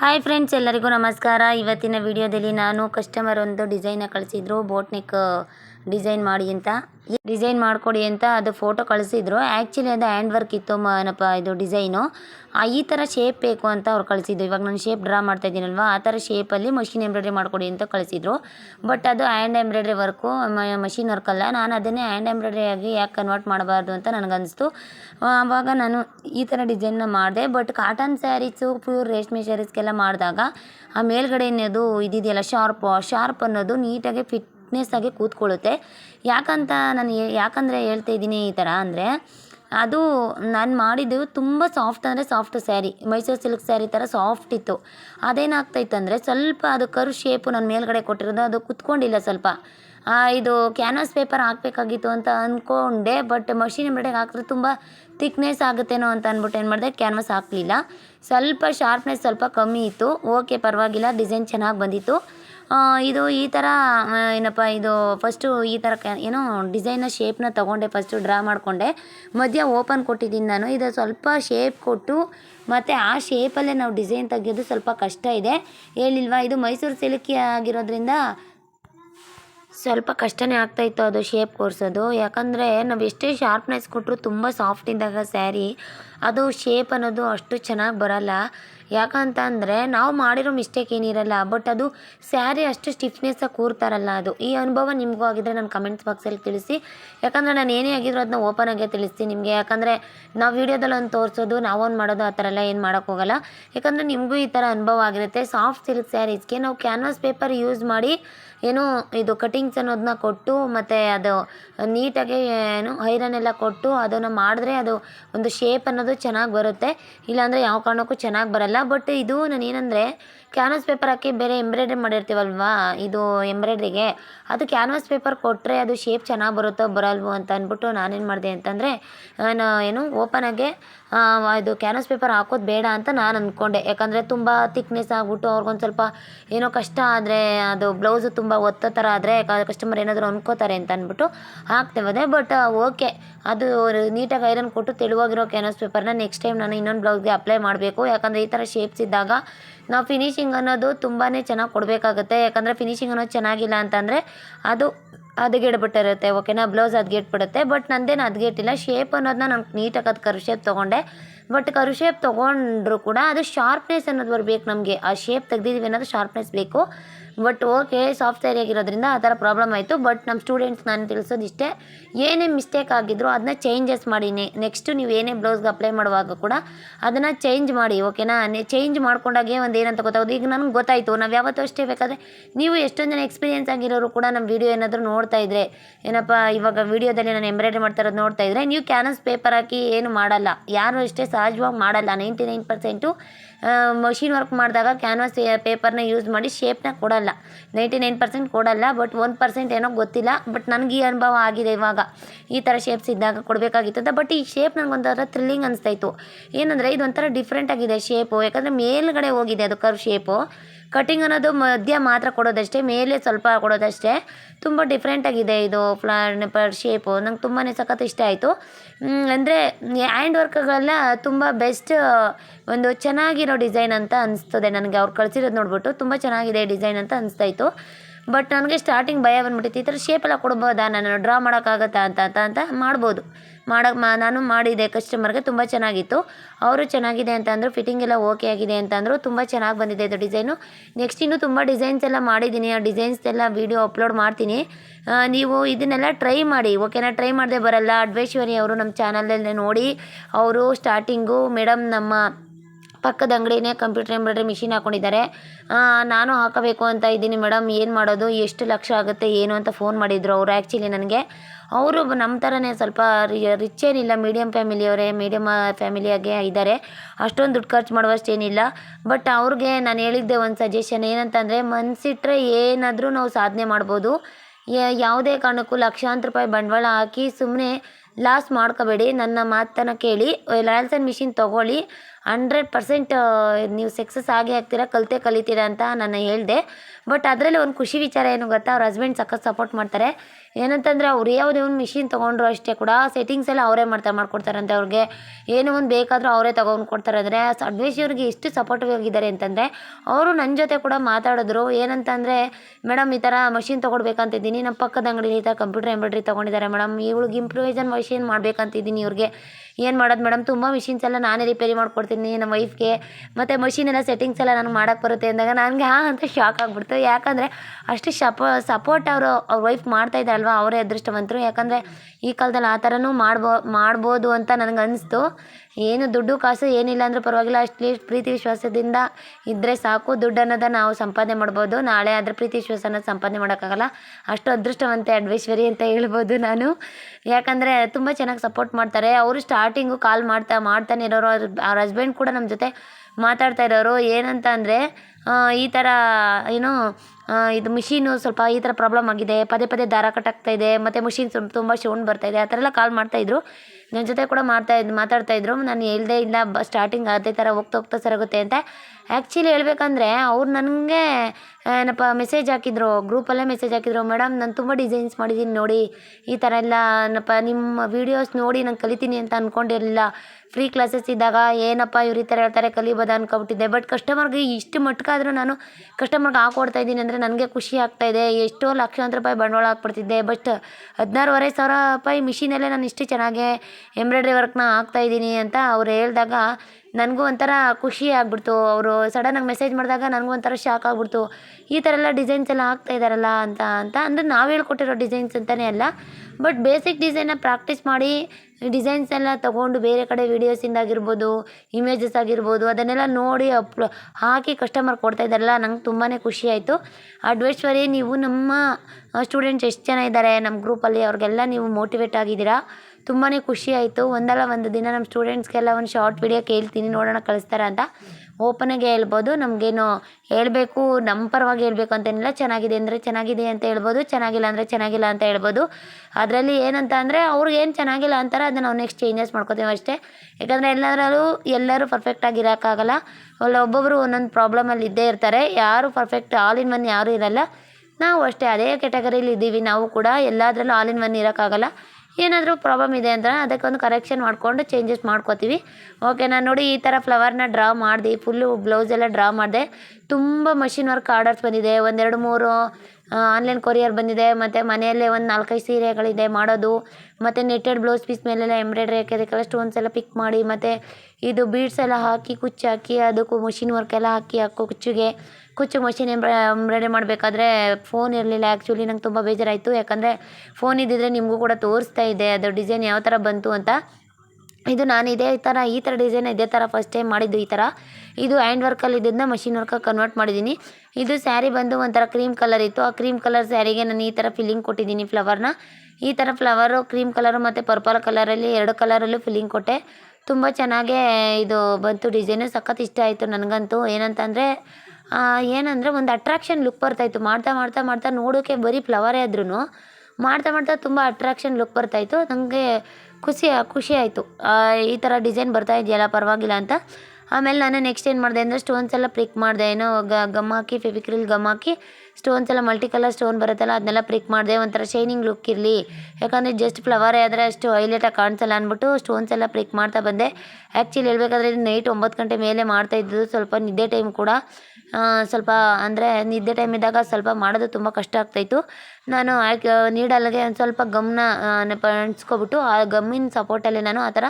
Hi friends ಎಲ್ಲರಿಗೂ ನಮಸ್ಕಾರ. ಇವತ್ತಿನ ವಿಡಿಯೋದಲ್ಲಿ ನಾನು ಕಸ್ಟಮರ್ ಒಂದು ಡಿಸೈನ ಕಳಿಸಿದ್ರು ಬೋಟ್ ನೆಕ್ ಡಿಸೈನ್ ಮಾಡಿ ಅಂತ. ಡಿಸೈನ್ ಮಾಡಿಕೊಡಿ ಅಂತ ಅದು ಫೋಟೋ ಕಳಿಸಿದ್ರು. ಆ್ಯಕ್ಚುಲಿ ಅದು ಹ್ಯಾಂಡ್ ವರ್ಕ್ ಇತ್ತು ಏನಪ್ಪ ಇದು ಡಿಸೈನು ಈ ಥರ ಶೇಪ್ ಬೇಕು ಅಂತ ಅವ್ರು ಕಳಿಸಿದ್ರು. ಇವಾಗ ನಾನು ಶೇಪ್ ಡ್ರಾ ಮಾಡ್ತಾ ಇದ್ದೀನಲ್ವ? ಆ ಥರ ಶೇಪಲ್ಲಿ ಮಷಿನ್ ಎಂಬ್ರಾಯ್ಡ್ರಿ ಮಾಡಿಕೊಡಿ ಅಂತ ಕಳಿಸಿದ್ರು. ಬಟ್ ಅದು hand embroidery work machine work ಅಲ್ಲ. ನಾನು ಅದನ್ನೇ ಹ್ಯಾಂಡ್ ಎಂಬ್ರಾಯ್ಡ್ರಿ ಆಗಿ ಯಾಕೆ ಕನ್ವರ್ಟ್ ಮಾಡಬಾರ್ದು ಅಂತ ನನಗನ್ನಿಸ್ತು ಆವಾಗ ನಾನು ಈ ಥರ ಡಿಸೈನ್ನ ಮಾಡಿದೆ. ಬಟ್ ಕಾಟನ್ ಸ್ಯಾರೀಸು ಪ್ಯೂರ್ ರೇಷ್ಮೆ ಸ್ಯಾರೀಸ್ಗೆಲ್ಲ ಮಾಡಿದಾಗ, ಆ ಮೇಲ್ಗಡೆ ಅದು ಇದಿದೆಯಲ್ಲ ಶಾರ್ಪ್ ಶಾರ್ಪ್ ಅನ್ನೋದು ನೀಟಾಗಿ ಫಿಟ್ನೆಸ್ ಆಗಿ ಕೂತ್ಕೊಳ್ಳುತ್ತೆ. ಯಾಕಂತ ನಾನು ಯಾಕಂದರೆ ಹೇಳ್ತಾ ಇದ್ದೀನಿ ಈ ಥರ ಅಂದರೆ, ಅದು ನಾನು ಮಾಡಿದ್ದು ತುಂಬ ಸಾಫ್ಟ್ ಅಂದರೆ ಸಾಫ್ಟ್ ಸ್ಯಾರಿ ಮೈಸೂರು ಸಿಲ್ಕ್ ಸ್ಯಾರಿ ಥರ ಸಾಫ್ಟ್ ಇತ್ತು. ಅದೇನಾಗ್ತಾಯಿತ್ತು ಅಂದರೆ ಸ್ವಲ್ಪ ಅದು ಕರು ಶೇಪು ನಾನು ಮೇಲ್ಗಡೆ ಕೊಟ್ಟಿರೋದು ಅದು ಕುತ್ಕೊಂಡಿಲ್ಲ ಸ್ವಲ್ಪ. ಇದು ಕ್ಯಾನ್ವಸ್ ಪೇಪರ್ ಹಾಕಬೇಕಾಗಿತ್ತು ಅಂತ ಅಂದ್ಕೊಂಡೆ ಬಟ್ ಮಷಿನ್ ಎಂಬ್ರಾಯ್ಡ್ರಿಗೆ ಹಾಕಿದ್ರೆ ತುಂಬ ತಿಕ್ನೆಸ್ ಆಗುತ್ತೇನೋ ಅಂತ ಅಂದ್ಬಿಟ್ಟು ಏನು ಮಾಡಿದೆ ಕ್ಯಾನ್ವಸ್ ಹಾಕಲಿಲ್ಲ. ಸ್ವಲ್ಪ ಶಾರ್ಪ್ನೆಸ್ ಸ್ವಲ್ಪ ಕಮ್ಮಿ ಇತ್ತು. ಓಕೆ ಪರವಾಗಿಲ್ಲ ಡಿಸೈನ್ ಚೆನ್ನಾಗಿ ಬಂದಿತ್ತು. ಇದು ಈ ಥರ ಏನಪ್ಪ, ಇದು ಫಸ್ಟು ಈ ಥರ ಕ್ಯಾ ಏನೋ ಡಿಸೈನ ಶೇಪ್ನ ತಗೊಂಡೆ ಫಸ್ಟು ಡ್ರಾ ಮಾಡಿಕೊಂಡೆ. ಮಧ್ಯ ಓಪನ್ ಕೊಟ್ಟಿದ್ದೀನಿ ನಾನು. ಇದು ಸ್ವಲ್ಪ ಶೇಪ್ ಕೊಟ್ಟು, ಮತ್ತು ಆ ಶೇಪಲ್ಲೇ ನಾವು ಡಿಸೈನ್ ತೆಗೆಯೋದು ಸ್ವಲ್ಪ ಕಷ್ಟ ಇದೆ. ಹೇಳಿಲ್ವಾ, ಇದು ಮೈಸೂರು ಸಿಲ್ಕಿ ಆಗಿರೋದ್ರಿಂದ ಸ್ವಲ್ಪ ಕಷ್ಟನೇ ಆಗ್ತಾಯಿತ್ತು ಅದು ಶೇಪ್ ಕೊಡಿಸೋದು. ಯಾಕಂದರೆ ನಾವು ಎಷ್ಟೇ ಶಾರ್ಪ್ನೆಸ್ ಕೊಟ್ಟರು ತುಂಬ ಸಾಫ್ಟ್ ಇದ್ದಾಗ ಸ್ಯಾರಿ ಅದು ಶೇಪ್ ಅನ್ನೋದು ಅಷ್ಟು ಚೆನ್ನಾಗಿ ಬರೋಲ್ಲ. ಯಾಕಂತ ಅಂದರೆ ನಾವು ಮಾಡಿರೋ ಮಿಸ್ಟೇಕ್ ಏನಿರಲ್ಲ ಬಟ್ ಅದು ಸ್ಯಾರಿ ಅಷ್ಟು ಸ್ಟಿಫ್ನೆಸ್ಸಾಗಿ ಕೂರ್ತಾರಲ್ಲ ಅದು. ಈ ಅನುಭವ ನಿಮಗೂ ಆಗಿದ್ರೆ ನನ್ನ ಕಮೆಂಟ್ಸ್ ಬಾಕ್ಸಲ್ಲಿ ತಿಳಿಸಿ. ಯಾಕಂದರೆ ನಾನು ಏನೇ ಆಗಿದ್ರು ಅದನ್ನ ಓಪನ್ ಆಗಿ ತಿಳಿಸ್ತೀನಿ ನಿಮಗೆ. ಯಾಕಂದರೆ ನಾವು ವೀಡಿಯೋದಲ್ಲಿ ಒಂದು ತೋರಿಸೋದು ನಾವೊಂದು ಮಾಡೋದು ಆ ಥರ ಎಲ್ಲ ಏನು ಮಾಡೋಕ್ಕೋಗಲ್ಲ ಯಾಕಂದರೆ ನಿಮಗೂ ಈ ಥರ ಅನುಭವ ಆಗಿರುತ್ತೆ. ಸಾಫ್ಟ್ ಸಿಲ್ಕ್ ಸ್ಯಾರೀಸ್ಗೆ ನಾವು ಕ್ಯಾನ್ವಾಸ್ ಪೇಪರ್ ಯೂಸ್ ಮಾಡಿ ಏನು ಇದು ಕಟಿಂಗ್ಸ್ ಅನ್ನೋದನ್ನ ಕೊಟ್ಟು, ಮತ್ತು ಅದು ನೀಟಾಗಿ ಏನು ಐರನ್ ಎಲ್ಲ ಕೊಟ್ಟು ಅದನ್ನು ಮಾಡಿದ್ರೆ ಅದು ಒಂದು ಶೇಪ್ ಅನ್ನೋದು ಚೆನ್ನಾಗಿ ಬರುತ್ತೆ. ಇಲ್ಲಾಂದರೆ ಯಾವ ಕಾರಣಕ್ಕೂ ಚೆನ್ನಾಗಿ ಬರಲ್ಲ. ಬಟ್ ಇದು ನಾನು ಏನಂದರೆ ಕ್ಯಾನ್ವಾಸ್ ಪೇಪರ್ ಹಾಕಿ ಬೇರೆ ಎಂಬ್ರಾಯ್ಡ್ರಿ ಮಾಡಿರ್ತೀವಲ್ವಾ? ಇದು ಎಂಬ್ರಾಯ್ಡ್ರಿಗೆ ಅದು ಕ್ಯಾನ್ವಸ್ ಪೇಪರ್ ಕೊಟ್ಟರೆ ಅದು ಶೇಪ್ ಚೆನ್ನಾಗಿ ಬರುತ್ತೋ ಬರಲ್ವೋ ಅಂತ ಅಂದ್ಬಿಟ್ಟು ನಾನೇನು ಮಾಡಿದೆ ಅಂತಂದರೆ ನಾನು ಏನು ಓಪನಾಗೆ ಇದು ಕ್ಯಾನ್ವಸ್ ಪೇಪರ್ ಹಾಕೋದು ಬೇಡ ಅಂತ ನಾನು ಅಂದ್ಕೊಂಡೆ ಯಾಕಂದರೆ ತುಂಬ ತಿಕ್ನೆಸ್ ಆಗಿಬಿಟ್ಟು ಅವ್ರಿಗೊಂದು ಸ್ವಲ್ಪ ಏನೋ ಕಷ್ಟ ಆದರೆ, ಅದು ಬ್ಲೌಸು ತುಂಬ ಒತ್ತೋ ಥರ ಆದರೆ ಕಸ್ಟಮರ್ ಏನಾದರೂ ಅನ್ಕೋತಾರೆ ಅಂತ ಅಂದ್ಬಿಟ್ಟು ಹಾಕ್ತೇವೆ ಅದೇ ಬಟ್ ಓಕೆ ಅದು ನೀಟಾಗಿ ಐರನ್ ಕೊಟ್ಟು ತೆಳುವಾಗಿರೋ ಕ್ಯಾನ್ವಾಸ್ ಪೇಪರ್ನ ನೆಕ್ಸ್ಟ್ ಟೈಮ್ ನಾನು ಇನ್ನೊಂದು ಬ್ಲೌಸ್ಗೆ ಅಪ್ಲೈ ಮಾಡಬೇಕು. ಯಾಕಂದರೆ ಈ ಥರ ಶೇಪ್ಸ್ ಇದ್ದಾಗ ನಾವು ಫಿನಿಶಿಂಗ್ ಅನ್ನೋದು ತುಂಬಾ ಚೆನ್ನಾಗಿ ಕೊಡಬೇಕಾಗುತ್ತೆ. ಯಾಕಂದರೆ ಫಿನಿಶಿಂಗ್ ಅನ್ನೋದು ಚೆನ್ನಾಗಿಲ್ಲ ಅಂತಂದರೆ ಅದು ಹದಗೆಡ್ಬಿಟ್ಟಿರುತ್ತೆ ಓಕೆನಾ ಬ್ಲೌಸ್ ಹದಗೆಟ್ಬಿಡುತ್ತೆ ಬಟ್ ನಂದೇನು ಹದಗೆಟ್ಟಿಲ್ಲ. ಶೇಪ್ ಅನ್ನೋದನ್ನ ನಾನು ನೀಟಾಗಿ ಅದು ಕರ್ ಶೇಪ್ ತೊಗೊಂಡೆ. ಬಟ್ ಕರು ಶೇಪ್ ತೊಗೊಂಡ್ರು ಕೂಡ ಅದು ಶಾರ್ಪ್ನೆಸ್ ಅನ್ನೋದು ಬರಬೇಕು ನಮಗೆ. ಆ ಶೇಪ್ ತೆಗ್ದಿದ್ದೀವಿ ಅನ್ನೋದು ಶಾರ್ಪ್ನೆಸ್ ಬೇಕು. ಬಟ್ ಓಕೆ ಸಾಫ್ಟ್ ಸ್ಯಾರಿ ಆಗಿರೋದ್ರಿಂದ ಆ ಥರ ಪ್ರಾಬ್ಲಮ್ ಆಯಿತು. ಬಟ್ ನಮ್ಮ ಸ್ಟೂಡೆಂಟ್ಸ್ ನಾನು ತಿಳಿಸೋದು ಇಷ್ಟೇ ಏನೇ ಮಿಸ್ಟೇಕ್ ಆಗಿದ್ರು ಅದನ್ನ ಚೇಂಜಸ್ ಮಾಡಿ. ನೆಕ್ಸ್ಟು ನೀವು ಏನೇ ಬ್ಲೌಸ್ಗೆ ಅಪ್ಲೈ ಮಾಡುವಾಗ ಕೂಡ ಅದನ್ನು ಚೇಂಜ್ ಮಾಡಿ ಓಕೆನಾ ಚೇಂಜ್ ಮಾಡ್ಕೊಂಡಾಗೆ ಒಂದು ಏನಂತ ಗೊತ್ತಾಗೋದು? ಈಗ ನನಗೆ ಗೊತ್ತಾಯಿತು. ನಾವು ಯಾವತ್ತೂ ಅಷ್ಟೇ ಬೇಕಾದರೆ ನೀವು ಎಷ್ಟೊಂದು ಜನ ಎಕ್ಸ್ಪೀರಿಯೆನ್ಸ್ ಆಗಿರೋರು ಕೂಡ ನಮ್ಮ ವೀಡಿಯೋ ಏನಾದರೂ ನೋಡ್ತಾ ಇದ್ದರೆ ಏನಪ್ಪ ಇವಾಗ ವೀಡಿಯೋದಲ್ಲಿ ನಾನು ಎಂಬ್ರಾಯ್ಡ್ರಿ ಮಾಡ್ತಾ ಇರೋದು ನೋಡ್ತಾ ಇದ್ದರೆ ನೀವು ಕ್ಯಾನಸ್ ಪೇಪರ್ ಹಾಕಿ ಏನು ಮಾಡಲ್ಲ. ಯಾರು ಅಷ್ಟೇ ಸಹಜವಾಗಿ ಮಾಡಲ್ಲ. Ninety nine percent machine work ಮಾಡಿದಾಗ ಕ್ಯಾನ್ವಾಸ್ ಪೇಪರ್ನ ಯೂಸ್ ಮಾಡಿ ಶೇಪ್ನ ಕೊಡಲ್ಲ. ನೈಂಟಿ ನೈನ್ ಪರ್ಸೆಂಟ್ ಕೊಡಲ್ಲ ಬಟ್ ಒನ್ ಪರ್ಸೆಂಟ್ ಏನೋ ಗೊತ್ತಿಲ್ಲ. ಬಟ್ ನನಗೆ ಈ ಅನುಭವ ಆಗಿದೆ ಇವಾಗ. ಈ ಥರ ಶೇಪ್ಸ್ ಇದ್ದಾಗ ಕೊಡಬೇಕಾಗಿತ್ತು ಬಟ್ ಈ ಶೇಪ್ ನನಗೆ ಒಂಥರ ಥ್ರಿಲ್ಲಿಂಗ್ ಅನಿಸ್ತಾಯಿತ್ತು ಏನಂದರೆ ಇದೊಂಥರ ಡಿಫ್ರೆಂಟ್ ಆಗಿದೆ ಶೇಪು ಯಾಕಂದರೆ ಮೇಲ್ಗಡೆ ಹೋಗಿದೆ ಅದು ಕರ್ ಶೇಪು ಕಟಿಂಗ್ ಅನ್ನೋದು ಮಧ್ಯ ಮಾತ್ರ ಕೊಡೋದಷ್ಟೇ, ಮೇಲೆ ಸ್ವಲ್ಪ ಕೊಡೋದಷ್ಟೇ. ತುಂಬ ಡಿಫ್ರೆಂಟಾಗಿದೆ ಇದು ಫ್ಲವರ್ ಶೇಪು ನಂಗೆ ತುಂಬಾ ಸಖತ್ ಇಷ್ಟ ಆಯಿತು. ಅಂದರೆ ಹ್ಯಾಂಡ್ ವರ್ಕ್ಗಳೆಲ್ಲ ತುಂಬ ಬೆಸ್ಟ್ ಒಂದು ಚೆನ್ನಾಗಿರೋ ಡಿಸೈನ್ ಅಂತ ಅನಿಸ್ತದೆ. ನನಗೆ ಅವ್ರು ಕಳಿಸಿರೋದು ನೋಡ್ಬಿಟ್ಟು ತುಂಬ ಚೆನ್ನಾಗಿದೆ ಡಿಸೈನ್ ಅಂತ ಅನಿಸ್ತಾಯಿತ್ತು ಬಟ್ ನನಗೆ ಸ್ಟಾರ್ಟಿಂಗ್ ಭಯ ಬಂದ್ಬಿಟ್ಟಿತ್ತು. ಈ ಥರ ಶೇಪೆಲ್ಲ ಕೊಡ್ಬೋದಾ? ನಾನು ಡ್ರಾ ಮಾಡೋಕ್ಕಾಗತ್ತಾ ಅಂತ ಅಂತ ಅಂತ ಮಾಡ್ಬೋದು. ಮಾಡೋಕ್ಕೆ ಮಾ, ನಾನು ಮಾಡಿದೆ. ಕಸ್ಟಮರ್ಗೆ ತುಂಬ ಚೆನ್ನಾಗಿತ್ತು. ಅವರು ಚೆನ್ನಾಗಿದೆ ಅಂತ ಅಂದರು ಫಿಟ್ಟಿಂಗ್ ಎಲ್ಲ ಓಕೆ ಆಗಿದೆ ಅಂತ ಅಂದರು, ತುಂಬ ಚೆನ್ನಾಗಿ ಬಂದಿದೆ ಇದು ಡಿಸೈನು ನೆಕ್ಸ್ಟ್ ಇನ್ನೂ ತುಂಬ ಡಿಸೈನ್ಸ್ ಎಲ್ಲ ಮಾಡಿದ್ದೀನಿ. ಆ ಡಿಸೈನ್ಸ್ ಎಲ್ಲ ವೀಡಿಯೋ ಅಪ್ಲೋಡ್ ಮಾಡ್ತೀನಿ. ನೀವು ಇದನ್ನೆಲ್ಲ ಟ್ರೈ ಮಾಡಿ. ಓಕೆನಾ ಟ್ರೈ ಮಾಡದೆ ಬರಲ್ಲ. ಅಡ್ವೇಶ್ವರಿ ಅವರು ನಮ್ಮ ಚಾನಲಲ್ಲೇ ನೋಡಿ. ಅವರು ಸ್ಟಾರ್ಟಿಂಗು ಮೇಡಮ್ ನಮ್ಮ ಪಕ್ಕದ ಅಂಗಡಿನೇ ಕಂಪ್ಯೂಟರ್ ಎಂಬ್ರಾಯ್ಡ್ರಿ ಮಿಷಿನ್ ಹಾಕೊಂಡಿದ್ದಾರೆ. ನಾನು ಹಾಕಬೇಕು ಅಂತ ಇದ್ದೀನಿ ಮೇಡಮ್. ಏನು ಮಾಡೋದು? ಎಷ್ಟು ಲಕ್ಷ ಆಗುತ್ತೆ? ಏನು ಅಂತ ಫೋನ್ ಮಾಡಿದರು ಅವರು ಆ್ಯಕ್ಚುಲಿ ನನಗೆ. ಅವರು ನಮ್ಮ ಥರನೇ ಸ್ವಲ್ಪ ರಿಚ್ ಏನಿಲ್ಲ. ಮೀಡಿಯಮ್ ಫ್ಯಾಮಿಲಿಯವರೇ ಮೀಡಿಯಮ್ ಫ್ಯಾಮಿಲಿಯಾಗೆ ಇದ್ದಾರೆ. ಅಷ್ಟೊಂದು ದುಡ್ಡು ಖರ್ಚು ಮಾಡುವಷ್ಟು ಏನಿಲ್ಲ. ಬಟ್ ಅವ್ರಿಗೆ ನಾನು ಹೇಳಿದ್ದೆ ಒಂದು ಸಜೆಷನ್ ಏನಂತಂದರೆ ಮನಸ್ಸಿಟ್ರೆ ಏನಾದರೂ ನಾವು ಸಾಧನೆ ಮಾಡ್ಬೋದು. ಯಾವುದೇ ಕಾರಣಕ್ಕೂ ಲಕ್ಷಾಂತರ ರೂಪಾಯಿ ಬಂಡವಾಳ ಹಾಕಿ ಸುಮ್ಮನೆ ಲಾಸ್ ಮಾಡ್ಕೋಬೇಡಿ. ನನ್ನ ಮಾತನ್ನು ಕೇಳಿ ಲಾಯಲ್ಸನ್ ಮಿಷಿನ್ ತೊಗೊಳ್ಳಿ. ಹಂಡ್ರೆಡ್ ಪರ್ಸೆಂಟ್ ನೀವು ಸಕ್ಸಸ್ ಆಗೇ ಆಗ್ತೀರಾ ಕಲಿತೆ ಕಲಿತೀರ ಅಂತ ನಾನು ಹೇಳಿದೆ. ಬಟ್ ಅದರಲ್ಲಿ ಒಂದು ಖುಷಿ ವಿಚಾರ ಏನು ಗೊತ್ತಾ? ಅವ್ರ ಹಸ್ಬೆಂಡ್ ಸಖತ್ ಸಪೋರ್ಟ್ ಮಾಡ್ತಾರೆ. ಏನಂತಂದರೆ ಅವ್ರು ಯಾವುದೇ ಒಂದು ಮಿಷಿನ್ ತೊಗೊಂಡ್ರು ಅಷ್ಟೇ ಕೂಡ ಸೆಟ್ಟಿಂಗ್ಸ್ ಎಲ್ಲ ಅವರೇ ಮಾಡ್ತಾರೆ ಮಾಡ್ಕೊಡ್ತಾರಂತೆ ಅವ್ರಿಗೆ. ಏನೋ ಒಂದು ಬೇಕಾದರೂ ಅವರೇ ತಗೊಂಡು ಕೊಡ್ತಾರೆ. ಅಂದರೆ ಅಡ್ವೈಸ್ ಅವ್ರಿಗೆ ಎಷ್ಟು ಸಪೋರ್ಟಿವ್ ಆಗಿದ್ದಾರೆ ಅಂತಂದರೆ, ಅವರು ನನ್ನ ಜೊತೆ ಕೂಡ ಮಾತಾಡಿದ್ರು. ಏನಂತಂದರೆ, ಮೇಡಮ್, ಈ ಥರ ಮಷಿನ್ ತೊಗೊಡ್ಬೇಕಂತಿದ್ದೀನಿ. ನಮ್ಮ ಪಕ್ಕದ ಅಂಗಡಿಲಿ ಈ ಥರ ಕಂಪ್ಯೂಟರ್ ಎಂಬ್ರಾಯ್ಡ್ರಿ ತೊಗೊಂಡಿದ್ದಾರೆ ಮೇಡಮ್. ಇವಳಿಗೆ ಇಂಪ್ರೂವೈಸನ್ ಮಷಿನ್ ಮಾಡ್ಬೇಕಂತಿದ್ದೀನಿ ಇವ್ರಿಗೆ. ಏನು ಮಾಡೋದು ಮೇಡಮ್? ತುಂಬ ಮಿಷಿನ್ಸ್ ಎಲ್ಲ ನಾನೇ ರಿಪೇರಿ ಮಾಡ್ಕೊಡ್ತೀನಿ ನಮ್ಮ ವೈಫ್ಗೆ ಮತ್ತು ಮಷಿನ್ ಎಲ್ಲ ಸೆಟ್ಟಿಂಗ್ಸ್ ಎಲ್ಲ ನನಗೆ ಮಾಡೋಕ್ಕೆ ಬರುತ್ತೆ. ಅಂದಾಗ ನನಗೆ, ಹಾಂ ಅಂತ ಶಾಕ್ ಆಗಿಬಿಡ್ತು. ಯಾಕಂದರೆ ಅಷ್ಟು ಶಪ ಸಪೋರ್ಟ್ ಅವರು, ಅವ್ರ ವೈಫ್ ಮಾಡ್ತಾ ಇದ್ದಾರಲ್ವ? ಅವರೇ ಅದೃಷ್ಟವಂತರು. ಯಾಕಂದರೆ ಈ ಕಾಲದಲ್ಲಿ ಆ ಥರನೂ ಮಾಡ್ಬೋ, ಮಾಡ್ಬೋದು ಅಂತ ನನಗೆ ಅನಿಸ್ತು. ಏನು ದುಡ್ಡು ಕಾಸು ಏನಿಲ್ಲ ಅಂದರೂ ಪರವಾಗಿಲ್ಲ. ಅಟ್ಲೀಸ್ಟ್ ಪ್ರೀತಿ ವಿಶ್ವಾಸದಿಂದ ಇದ್ದರೆ ಸಾಕು. ದುಡ್ಡು ಅನ್ನೋದನ್ನ ನಾವು ಸಂಪಾದನೆ ಮಾಡ್ಬೋದು. ನಾಳೆ ಅದ್ರ ಪ್ರೀತಿ ವಿಶ್ವಾಸ ಅನ್ನೋದು ಸಂಪಾದನೆ ಮಾಡೋಕ್ಕಾಗಲ್ಲ. ಅಷ್ಟು ಅದೃಷ್ಟವಂತೆ ಅಡ್ವೈಶ್ವರಿ ಅಂತ ಹೇಳ್ಬೋದು ನಾನು. ಯಾಕಂದರೆ ತುಂಬ ಚೆನ್ನಾಗಿ ಸಪೋರ್ಟ್ ಮಾಡ್ತಾರೆ. ಅವರು ಸ್ಟಾರ್ಟಿಂಗು ಕಾಲ್ ಮಾಡ್ತಾ, ಮಾಡ್ತಾನೆ ಇರೋರು. ಅವ್ರ ಹಸ್ಬೆಂಡ್ ಕೂಡ ನಮ್ಮ ಜೊತೆ ಮಾತಾಡ್ತಾ ಇರೋರು ಏನಂತ ಅಂದರೆ ಈ ಥರ ಏನು ಇದು ಮಿಷಿನು ಸ್ವಲ್ಪ ಈ ಥರ ಪ್ರಾಬ್ಲಮ್ ಆಗಿದೆ, ಪದೇ ಪದೇ ದಾರ ಕಟ್ಟಾಗ್ತಾ ಇದೆ, ಮತ್ತು ಮಿಷಿನ್ ಸ್ವಲ್ಪ ತುಂಬ ಸೌಂಡ್ ಬರ್ತಾ ಇದೆ, ಆ ಥರ ಎಲ್ಲ ಕಾಲ್ ಮಾಡ್ತಾಯಿದ್ರು ನನ್ನ ಜೊತೆ ಕೂಡ ಮಾಡ್ತಾ ಮಾತಾಡ್ತಾ ಇದ್ರು. ನಾನು ಹೇಳ್ದೆ ಇಲ್ಲ, ಬ ಸ್ಟಾರ್ಟಿಂಗ್ ಅದೇ ಥರ ಹೋಗ್ತಾ ಹೋಗ್ತಾ ಸರಿಗುತ್ತೆ ಅಂತ. ಆ್ಯಕ್ಚುಲಿ ಹೇಳ್ಬೇಕಂದ್ರೆ ಅವ್ರು ನನಗೆ ಏನಪ್ಪ ಮೆಸೇಜ್ ಹಾಕಿದ್ರು ಗ್ರೂಪಲ್ಲೇ ಮೆಸೇಜ್ ಹಾಕಿದ್ರು ಮೇಡಮ್ ನಾನು ತುಂಬ ಡಿಸೈನ್ಸ್ ಮಾಡಿದ್ದೀನಿ ನೋಡಿ, ಈ ಥರ ಎಲ್ಲ, ಏನಪ್ಪ, ನಿಮ್ಮ ವೀಡಿಯೋಸ್ ನೋಡಿ ನಾನು ಕಲಿತೀನಿ ಅಂತ ಅಂದ್ಕೊಂಡಿರಲಿಲ್ಲ ಫ್ರೀ ಕ್ಲಾಸಸ್ ಇದ್ದಾಗ ಏನಪ್ಪ ಇವ್ರು ಈ ಥರ ಹೇಳ್ತಾರೆ, ಕಲಿಬೋದು ಅನ್ಕೊಬಿಟ್ಟಿದ್ದೆ ಬಟ್ ಕಸ್ಟಮರ್ಗೆ ಇಷ್ಟು ಮಟ್ಕಾದರೂ ನಾನು ಕಸ್ಟಮರ್ಗೆ ಹಾಕೊಡ್ತಾ ಇದ್ದೀನಿ ಅಂದರೆ ನನಗೆ ಖುಷಿ ಆಗ್ತಾ ಇದೆ. ಎಷ್ಟೋ ಲಕ್ಷಾಂತರ ರೂಪಾಯಿ ಬಂಡವಾಳ ಹಾಕ್ಬಿಡ್ತಿದ್ದೆ. ಬಟ್ ಹದಿನಾರುವರೆ ಸಾವಿರ ರೂಪಾಯಿ ಮಿಷಿನಲ್ಲೇ ನಾನು ಇಷ್ಟು ಚೆನ್ನಾಗಿ ಎಂಬ್ರಾಯ್ಡ್ರಿ ವರ್ಕ್ನ ಹಾಕ್ತಾ ಇದ್ದೀನಿ ಅಂತ ಅವ್ರು ಹೇಳಿದಾಗ ನನಗೂ ಒಂಥರ ಖುಷಿ ಆಗ್ಬಿಡ್ತು. ಅವರು ಸಡನ್ನಾಗಿ ಮೆಸೇಜ್ ಮಾಡಿದಾಗ ನನಗೂ ಒಂಥರ ಶಾಕ್ ಆಗ್ಬಿಡ್ತು. ಈ ಥರ ಎಲ್ಲ ಡಿಸೈನ್ಸ್ ಎಲ್ಲ ಹಾಕ್ತಾ ಇದ್ದಾರಲ್ಲ ಅಂತ ಅಂತ ಅಂದರೆ ನಾವು ಹೇಳ್ಕೊಟ್ಟಿರೋ ಡಿಸೈನ್ಸ್ ಅಂತಲೇ ಅಲ್ಲ. ಬಟ್ ಬೇಸಿಕ್ ಡಿಸೈನ್ನ ಪ್ರಾಕ್ಟೀಸ್ ಮಾಡಿ ಡಿಸೈನ್ಸ್ ಎಲ್ಲ ತಗೊಂಡು ಬೇರೆ ಕಡೆ ವೀಡಿಯೋಸಿಂದ ಆಗಿರ್ಬೋದು ಇಮೇಜಸ್ ಆಗಿರ್ಬೋದು, ಅದನ್ನೆಲ್ಲ ನೋಡಿ ಅಪ್ಲೋ ಹಾಕಿ ಕಸ್ಟಮರ್ ಕೊಡ್ತಾ ಇದ್ದಾರಲ್ಲ, ನಂಗೆ ತುಂಬಾ ಖುಷಿ ಆಯಿತು. ಅಡ್ವೈಶ್ವರಿ ನೀವು ನಮ್ಮ ಸ್ಟೂಡೆಂಟ್ಸ್ ಎಷ್ಟು ಜನ ಇದ್ದಾರೆ ನಮ್ಮ ಗ್ರೂಪಲ್ಲಿ ಅವ್ರಿಗೆಲ್ಲ ನೀವು ಮೋಟಿವೇಟ್ ಆಗಿದ್ದೀರಾ? ತುಂಬಾ ಖುಷಿ ಆಯಿತು. ಒಂದಲ್ಲ ಒಂದು ದಿನ ನಮ್ಮ ಸ್ಟೂಡೆಂಟ್ಸ್ಗೆಲ್ಲ ಒಂದು ಶಾರ್ಟ್ ವಿಡಿಯೋ ಕೇಳ್ತೀನಿ, ನೋಡೋಣ, ಕಳಿಸ್ತಾರೆ ಅಂತ. ಓಪನಾಗಿ ಹೇಳ್ಬೋದು, ನಮಗೇನು ಹೇಳಬೇಕು ನಮ್ಮ ಪರವಾಗಿ ಹೇಳಬೇಕು ಅಂತೇನಿಲ್ಲ, ಚೆನ್ನಾಗಿದೆ ಅಂದರೆ ಚೆನ್ನಾಗಿದೆ ಅಂತ ಹೇಳ್ಬೋದು, ಚೆನ್ನಾಗಿಲ್ಲ ಅಂದರೆ ಚೆನ್ನಾಗಿಲ್ಲ ಅಂತ ಹೇಳ್ಬೋದು. ಅದರಲ್ಲಿ ಏನಂತ ಅಂದರೆ ಅವ್ರಿಗೇನು ಚೆನ್ನಾಗಿಲ್ಲ ಅಂತಾರೆ, ಅದನ್ನು ನಾವು ನೆಕ್ಸ್ಟ್ ಚೇಂಜಸ್ ಮಾಡ್ಕೋತೀವಿ ಅಷ್ಟೇ. ಯಾಕಂದರೆ ಎಲ್ಲರಲ್ಲೂ ಎಲ್ಲರೂ ಪರ್ಫೆಕ್ಟಾಗಿ ಇರೋಕ್ಕಾಗಲ್ಲ ಅಲ್ಲ ಒಬ್ಬೊಬ್ಬರು ಒಂದೊಂದು ಪ್ರಾಬ್ಲಮಲ್ಲಿ ಇದ್ದೇ ಇರ್ತಾರೆ. ಯಾರು ಪರ್ಫೆಕ್ಟ್ ಆಲ್ ಇನ್ ಒನ್ ಯಾರೂ ಇರಲ್ಲ. ನಾವು ಅಷ್ಟೇ, ಅದೇ ಕೆಟಗರಿಲಿ ಇದ್ದೀವಿ, ನಾವು ಕೂಡ ಎಲ್ಲದರಲ್ಲೂ ಆಲ್ ಇನ್ ಒನ್ ಇರೋಕ್ಕಾಗಲ್ಲ ಏನಾದರೂ ಪ್ರಾಬ್ಲಮ್ ಇದೆ ಅಂದ್ರೆ ಅದಕ್ಕೊಂದು ಕರೆಕ್ಷನ್ ಮಾಡಿಕೊಂಡು ಚೇಂಜಸ್ ಮಾಡ್ಕೋತೀವಿ. ಓಕೆ ನಾನು ನೋಡಿ ಈ ಥರ ಫ್ಲವರ್ನ ಡ್ರಾ ಮಾಡಿದೆ ಫುಲ್ಲು ಬ್ಲೌಸ್ ಎಲ್ಲ ಡ್ರಾ ಮಾಡಿದೆ. ತುಂಬ ಮಷಿನ್ ವರ್ಕ್ ಆರ್ಡರ್ಸ್ ಬಂದಿದೆ. ಒಂದೆರಡು ಮೂರು ಆನ್ಲೈನ್ ಕೊರಿಯರ್ ಬಂದಿದೆ, ಮತ್ತು ಮನೆಯಲ್ಲೇ ಒಂದು ನಾಲ್ಕೈದು ಸೀರೆಗಳಿದೆ ಮಾಡೋದು, ಮತ್ತು ನೆಟ್ಟೆಡ್ ಬ್ಲೌಸ್ ಪೀಸ್ ಮೇಲೆಲ್ಲ ಎಂಬ್ರಾಯ್ಡ್ರಿ ಹಾಕೋದಕ್ಕೆಲ್ಲ ಸ್ಟೋನ್ಸ್ ಎಲ್ಲ ಪಿಕ್ ಮಾಡಿ, ಮತ್ತು ಇದು ಬೀಡ್ಸ್ ಎಲ್ಲ ಹಾಕಿ, ಕುಚ್ಚು ಹಾಕಿ, ಅದಕ್ಕೂ ಮಷಿನ್ ವರ್ಕ್ ಎಲ್ಲ ಹಾಕಿ ಹಾಕೋ ಕುಚ್ಚಿಗೆ. ಕುಚ್ಚು ಮಷಿನ್ ಎಂಬ್ರಾ ಎಂಬ್ರಾಯ್ಡ್ರಿ ಮಾಡಬೇಕಾದ್ರೆ ಫೋನ್ ಇರಲಿಲ್ಲ. ಆ್ಯಕ್ಚುಲಿ ನಂಗೆ ತುಂಬ ಬೇಜಾರಾಯಿತು. ಯಾಕಂದರೆ ಫೋನ್ ಇದ್ದಿದ್ರೆ ನಿಮಗೂ ಕೂಡ ತೋರಿಸ್ತಾ ಇದೆ, ಅದು ಡಿಸೈನ್ ಯಾವ ಥರ ಬಂತು ಅಂತ. ಇದು ನಾನು ಇದೇ ಥರ ಈ ಥರ ಡಿಸೈನ್ ಇದೇ ಥರ ಫಸ್ಟ್ ಟೈಮ್ ಮಾಡಿದ್ದು ಈ ಥರ ಇದು ಹ್ಯಾಂಡ್ ವರ್ಕಲ್ಲಿ ಇದ್ದದನ್ನ ಮಷಿನ್ ವರ್ಕಾಗಿ ಕನ್ವರ್ಟ್ ಮಾಡಿದ್ದೀನಿ. ಇದು ಸ್ಯಾರಿ ಬಂದು ಒಂಥರ ಕ್ರೀಮ್ ಕಲರ್ ಇತ್ತು. ಆ ಕ್ರೀಮ್ ಕಲರ್ ಸ್ಯಾರಿಗೆ ನಾನು ಈ ಥರ ಫಿಲ್ಲಿಂಗ್ ಕೊಟ್ಟಿದ್ದೀನಿ ಫ್ಲವರ್ನ ಈ ಥರ ಫ್ಲವರು ಕ್ರೀಮ್ ಕಲರು ಮತ್ತು ಪರ್ಪಲ್ ಕಲರಲ್ಲಿ ಎರಡು ಕಲರಲ್ಲೂ ಫಿಲ್ಲಿಂಗ್ ಕೊಟ್ಟೆ. ತುಂಬ ಚೆನ್ನಾಗೇ ಇದು ಬಂತು. ಡಿಸೈನು ಸಖತ್ ಇಷ್ಟ ಆಯಿತು ನನಗಂತೂ. ಏನಂತಂದರೆ ಏನಂದರೆ ಒಂದು ಅಟ್ರಾಕ್ಷನ್ ಲುಕ್ ಬರ್ತಾಯಿತ್ತು. ಮಾಡ್ತಾ ಮಾಡ್ತಾ ಮಾಡ್ತಾ ನೋಡೋಕ್ಕೆ ಬರೀ ಫ್ಲವರೇ ಆದ್ರೂ ಮಾಡ್ತಾ ಮಾಡ್ತಾ ತುಂಬ ಅಟ್ರಾಕ್ಷನ್ ಲುಕ್ ಬರ್ತಾಯಿತ್ತು. ನನಗೆ ಖುಷಿ ಖುಷಿ ಆಯಿತು. ಈ ಥರ ಡಿಸೈನ್ ಬರ್ತಾ ಇದೆಯಲ್ಲ ಪರವಾಗಿಲ್ಲ ಅಂತ. ಆಮೇಲೆ ನಾನು ನೆಕ್ಸ್ಟ್ ಏನು ಮಾಡಿದೆ ಅಂದರೆ ಸ್ಟೋನ್ಸ್ ಎಲ್ಲ ಪ್ರಿಕ್ ಮಾಡಿದೆ. ಏನೋ ಗಮ್ ಹಾಕಿ ಫೆವಿಕ್ರಿಲ್ ಗಮ್ ಹಾಕಿ ಸ್ಟೋನ್ಸ್ ಎಲ್ಲ ಮಲ್ಟಿ ಕಲರ್ ಸ್ಟೋನ್ ಬರುತ್ತಲ್ಲ, ಅದನ್ನೆಲ್ಲ ಪ್ರಿಕ್ ಮಾಡಿದೆ. ಒಂಥರ ಶೈನಿಂಗ್ ಲುಕ್ ಇರಲಿ. ಯಾಕಂದರೆ ಜಸ್ಟ್ ಫ್ಲವರೇ ಆದರೆ ಅಷ್ಟು ಹೈಲೈಟಾಗಿ ಕಾಣಿಸಲ್ಲ ಅಂದ್ಬಿಟ್ಟು ಸ್ಟೋನ್ಸ್ ಎಲ್ಲ ಪ್ರಿಕ್ ಮಾಡ್ತಾ ಬಂದೆ. ಆ್ಯಕ್ಚುಲಿ ಹೇಳಬೇಕಾದ್ರೆ ಇದು ನೈಟ್ ಒಂಬತ್ತು ಗಂಟೆ ಮೇಲೆ ಮಾಡ್ತಾ ಇದ್ದು ಸ್ವಲ್ಪ ನಿದ್ದೆ ಟೈಮ್ ಕೂಡ. ಸ್ವಲ್ಪ ಅಂದರೆ ನಿದ್ದೆ ಟೈಮ್ ಇದ್ದಾಗ ಸ್ವಲ್ಪ ಮಾಡೋದು ತುಂಬ ಕಷ್ಟ ಆಗ್ತಾಯಿತ್ತು ನಾನು ನೀಡಲ್ಗೆ ಒಂದು ಸ್ವಲ್ಪ ಗಮ್ನ ಅಂಟಿಸ್ಕೊಬಿಟ್ಟು ಆ ಗಮ್ಮಿನ ಸಪೋರ್ಟಲ್ಲಿ ನಾನು ಆ ಥರ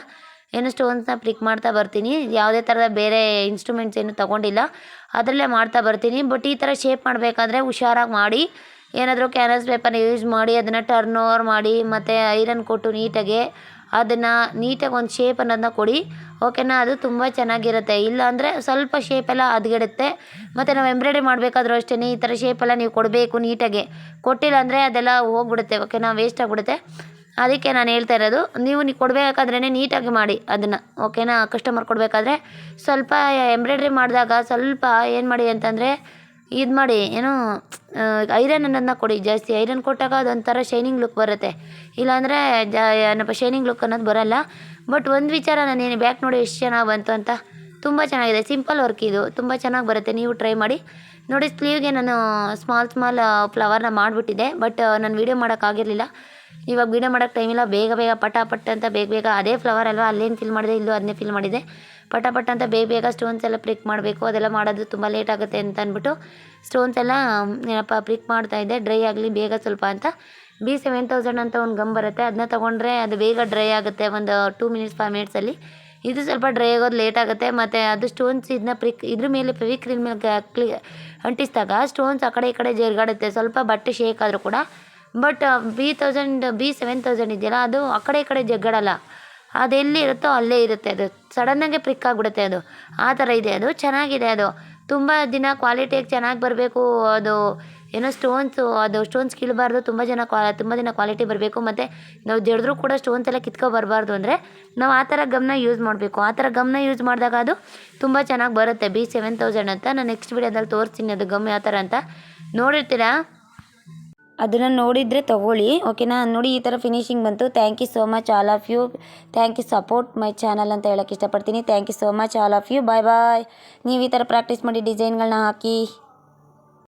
ಏನು ಸ್ಟೋನ್ಸ್ನ ಪ್ರಿಕ್ ಮಾಡ್ತಾ ಬರ್ತೀನಿ. ಯಾವುದೇ ಥರದ ಬೇರೆ ಇನ್ಸ್ಟ್ರೂಮೆಂಟ್ಸ್ ಏನು ತೊಗೊಂಡಿಲ್ಲ. ಅದರಲ್ಲೇ ಮಾಡ್ತಾ ಬರ್ತೀನಿ. ಬಟ್ ಈ ಥರ ಶೇಪ್ ಮಾಡಬೇಕಾದ್ರೆ ಹುಷಾರಾಗಿ ಮಾಡಿ. ಏನಾದರೂ ಕ್ಯಾನ್ವಸ್ ಪೇಪರ್ನ ಯೂಸ್ ಮಾಡಿ, ಅದನ್ನು ಟರ್ನ್ ಓವರ್ ಮಾಡಿ, ಮತ್ತು ಐರನ್ ಕೊಟ್ಟು ನೀಟಾಗೆ ಅದನ್ನು ನೀಟಾಗಿ ಒಂದು ಶೇಪ್ ಅನ್ನೋದನ್ನ ಕೊಡಿ. ಓಕೆನಾ ಅದು ತುಂಬ ಚೆನ್ನಾಗಿರುತ್ತೆ. ಇಲ್ಲಾಂದರೆ ಸ್ವಲ್ಪ ಶೇಪೆಲ್ಲ ಅದ್ಗಿಡುತ್ತೆ ಮತ್ತು ನಾವು ಎಂಬ್ರಾಯ್ಡ್ರಿ ಮಾಡಬೇಕಾದ್ರೂ ಅಷ್ಟೇ ಈ ಥರ ಶೇಪೆಲ್ಲ ನೀವು ಕೊಡಬೇಕು ನೀಟಾಗೆ. ಕೊಟ್ಟಿಲ್ಲ ಅಂದರೆ ಅದೆಲ್ಲ ಹೋಗ್ಬಿಡುತ್ತೆ. ಓಕೆನಾ ವೇಸ್ಟ್ ಆಗಿಬಿಡುತ್ತೆ. ಅದಕ್ಕೆ ನಾನು ಹೇಳ್ತಾ ಇರೋದು, ನೀವು ನೀವು ಕೊಡಬೇಕಾದ್ರೇ ನೀಟಾಗಿ ಮಾಡಿ ಅದನ್ನು, ಓಕೆನಾ? ಕಸ್ಟಮರ್ ಕೊಡಬೇಕಾದ್ರೆ ಸ್ವಲ್ಪ ಎಂಬ್ರಾಯ್ಡ್ರಿ ಮಾಡಿದಾಗ ಸ್ವಲ್ಪ ಏನು ಮಾಡಿ ಅಂತಂದರೆ ಇದು ಮಾಡಿ, ಏನು ಐರನ್ ಅನ್ನೋದನ್ನ ಕೊಡಿ, ಜಾಸ್ತಿ ಐರನ್ ಕೊಟ್ಟಾಗ ಅದೊಂಥರ ಶೈನಿಂಗ್ ಲುಕ್ ಬರುತ್ತೆ. ಇಲ್ಲಾಂದರೆ ಜಾ, ಏನಪ್ಪ ಶೈನಿಂಗ್ ಲುಕ್ ಅನ್ನೋದು ಬರೋಲ್ಲ. ಬಟ್ ಒಂದು ವಿಚಾರ ನಾನು ಏನು ಬ್ಯಾಕ್ ನೋಡಿ ಎಷ್ಟು ಚೆನ್ನಾಗಿ ಬಂತು ಅಂತ, ತುಂಬ ಚೆನ್ನಾಗಿದೆ. ಸಿಂಪಲ್ ವರ್ಕ್ ಇದು, ತುಂಬ ಚೆನ್ನಾಗಿ ಬರುತ್ತೆ. ನೀವು ಟ್ರೈ ಮಾಡಿ. ನೋಡಿ ಸ್ಲೀವ್ಗೆ ನಾನು ಸ್ಮಾಲ್ ಸ್ಮಾಲ್ ಫ್ಲವರ್ನ ಮಾಡಿಬಿಟ್ಟಿದ್ದೆ. ಬಟ್ ನಾನು ವೀಡಿಯೋ ಮಾಡೋಕ್ಕಾಗಿರಲಿಲ್ಲ ಇವಾಗ ವೀಡಿಯೋ ಮಾಡೋಕ್ಕೆ ಟೈಮ್ ಇಲ್ಲ, ಬೇಗ ಬೇಗ ಪಟ ಅಂತ ಬೇಗ ಬೇಗ ಅದೇ ಫ್ಲವರ್ ಅಲ್ವಾ? ಅಲ್ಲೇನು ಫಿಲ್ ಮಾಡಿದೆ, ಇಲ್ಲೂ ಅದನ್ನೇ ಫಿಲ್ ಮಾಡಿದೆ. ಪಟ ಅಂತ ಬೇಗ ಬೇಗ ಸ್ಟೋನ್ಸ್ ಎಲ್ಲ ಪ್ರಿಕ್ ಮಾಡಬೇಕು, ಅದೆಲ್ಲ ಮಾಡೋದು ತುಂಬ ಲೇಟ್ ಆಗುತ್ತೆ ಅಂತ ಅಂದ್ಬಿಟ್ಟು ಸ್ಟೋನ್ಸ್ ಎಲ್ಲ ಏನಪ್ಪ ಪ್ರಿಕ್ ಮಾಡ್ತಾ ಇದೆ. ಡ್ರೈ ಆಗಲಿ, ಬೇಗ ಸ್ವಲ್ಪ ಅಂತ. ಬಿ ಸೆವೆನ್ ತೌಸಂಡ್ ಅಂತ ಒಂದು ಗಮ್ ಬರುತ್ತೆ. ಅದನ್ನ ತೊಗೊಂಡ್ರೆ ಅದು ಬೇಗ ಡ್ರೈ ಆಗುತ್ತೆ, ಒಂದು ಟೂ ಮಿನಿಟ್ಸ್ ಫೈವ್ ಮಿನಿಟ್ಸಲ್ಲಿ ಇದು ಸ್ವಲ್ಪ ಡ್ರೈ ಆಗೋದು ಲೇಟ್ ಆಗುತ್ತೆ, ಮತ್ತು ಅದು ಸ್ಟೋನ್ಸ್ ಇದನ್ನ ಪ್ರಿಕ್ ಇದ್ರ ಮೇಲೆ ಫೆವಿಕ್ರಿಲ್ ಮೇಲೆ ಕ್ಲಿ ಅಂಟಿಸಿದಾಗ ಸ್ಟೋನ್ಸ್ ಆ ಕಡೆ ಈ ಕಡೆ ಜೇರ್ಗಾಡುತ್ತೆ. ಸ್ವಲ್ಪ ಬಟ್ಟೆ ಶೇಕ್ ಆದರೂ ಕೂಡ but B thousand B seven thousand ಇದೆಯಲ್ಲ, ಅದು ಆ ಕಡೆ ಈ ಕಡೆ ಜಗ್ಗಡಲ್ಲ ಅದೆಲ್ಲಿ ಇರುತ್ತೋ ಅಲ್ಲೇ ಇರುತ್ತೆ ಅದು. ಸಡನ್ನಾಗೆ ಪ್ರಿಕ್ ಆಗಿಬಿಡುತ್ತೆ ಅದು. ಆ ಥರ ಇದೆ ಅದು. ಚೆನ್ನಾಗಿದೆ ಅದು. ತುಂಬ ದಿನ ಕ್ವಾಲಿಟಿಯಾಗಿ ಚೆನ್ನಾಗಿ ಬರಬೇಕು, ಅದು ಏನೋ ಸ್ಟೋನ್ಸು ಅದು ಸ್ಟೋನ್ಸ್ ಕೀಳಬಾರ್ದು. ತುಂಬ ಜನ ಕ್ವಾ ತುಂಬ ದಿನ ಕ್ವಾಲಿಟಿ ಬರಬೇಕು. ಮತ್ತು ನಾವು ಜಡಿದ್ರೂ ಕೂಡ ಸ್ಟೋನ್ಸ್ ಎಲ್ಲ ಕಿತ್ಕೊ ಬರಬಾರ್ದು ಅಂದರೆ ನಾವು ಆ ಥರ ಗಮ್ನ ಯೂಸ್ ಮಾಡಬೇಕು. ಆ ಥರ ಗಮ್ನ ಯೂಸ್ ಮಾಡಿದಾಗ ಅದು ತುಂಬ ಚೆನ್ನಾಗಿ ಬರುತ್ತೆ. ಬಿ ಸೆವೆನ್ ತೌಸಂಡ್ ಅಂತ. ನಾನು ನೆಕ್ಸ್ಟ್ ವೀಡಿಯೋದಲ್ಲಿ ತೋರಿಸ್ತೀನಿ ಅದು ಗಮ್ ಯಾವ ಥರ ಅಂತ. ನೋಡಿರ್ತೀರಾ? ಅದನ್ನು ನೋಡಿದರೆ ತಗೊಳ್ಳಿ ಓಕೆನಾ ನೋಡಿ, ಈ ಥರ ಫಿನಿಶಿಂಗ್ ಬಂತು. Thank you so much all of you thank you support my channel ಅಂತ ಹೇಳೋಕ್ಕೆ ಇಷ್ಟಪಡ್ತೀನಿ. Thank you so much all of you bye bye ನೀವು ಈ ಥರ ಪ್ರಾಕ್ಟೀಸ್ ಮಾಡಿ ಡಿಸೈನ್ಗಳನ್ನ ಹಾಕಿ.